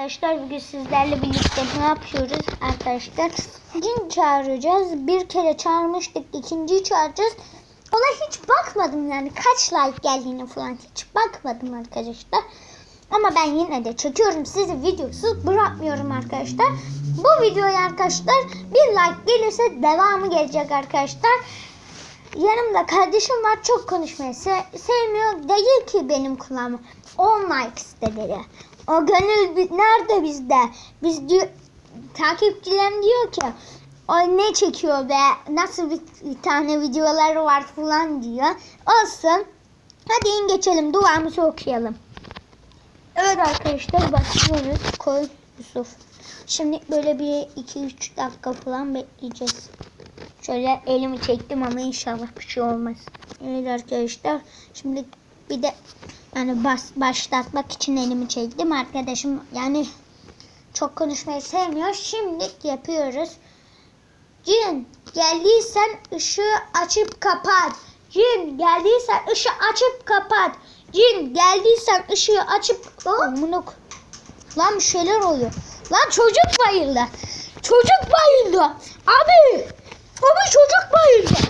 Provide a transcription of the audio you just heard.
Arkadaşlar bugün sizlerle birlikte ne yapıyoruz arkadaşlar? Cin çağıracağız. Bir kere çağırmıştık. ikinciyi çağıracağız. Ona hiç bakmadım yani kaç like geldiğini falan hiç bakmadım arkadaşlar. Ama ben yine de çekiyorum sizi videosuz bırakmıyorum arkadaşlar. Bu videoya arkadaşlar bir like gelirse devamı gelecek arkadaşlar. Yanımda kardeşim var çok konuşmayı se- sevmiyor. Değil ki benim kulağıma. 10 like istedi. O gönül nerede bizde? Biz diyor, takipçilerim diyor ki o ne çekiyor be nasıl bir, bir tane videoları var falan diyor. Olsun. Hadi in geçelim duamızı okuyalım. Evet arkadaşlar başlıyoruz. Koy Yusuf. Şimdi böyle bir 2-3 dakika falan bekleyeceğiz. Şöyle elimi çektim ama inşallah bir şey olmaz. Evet arkadaşlar. Şimdi bir de yani bas, başlatmak için elimi çektim. Arkadaşım yani çok konuşmayı sevmiyor. Şimdi yapıyoruz. Cin geldiysen ışığı açıp kapat. Cin geldiysen ışığı açıp kapat. Cin geldiysen ışığı açıp ko- Lan bir şeyler oluyor. Lan çocuk bayıldı. Çocuk bayıldı. Abi Baba çocuk bayıldı.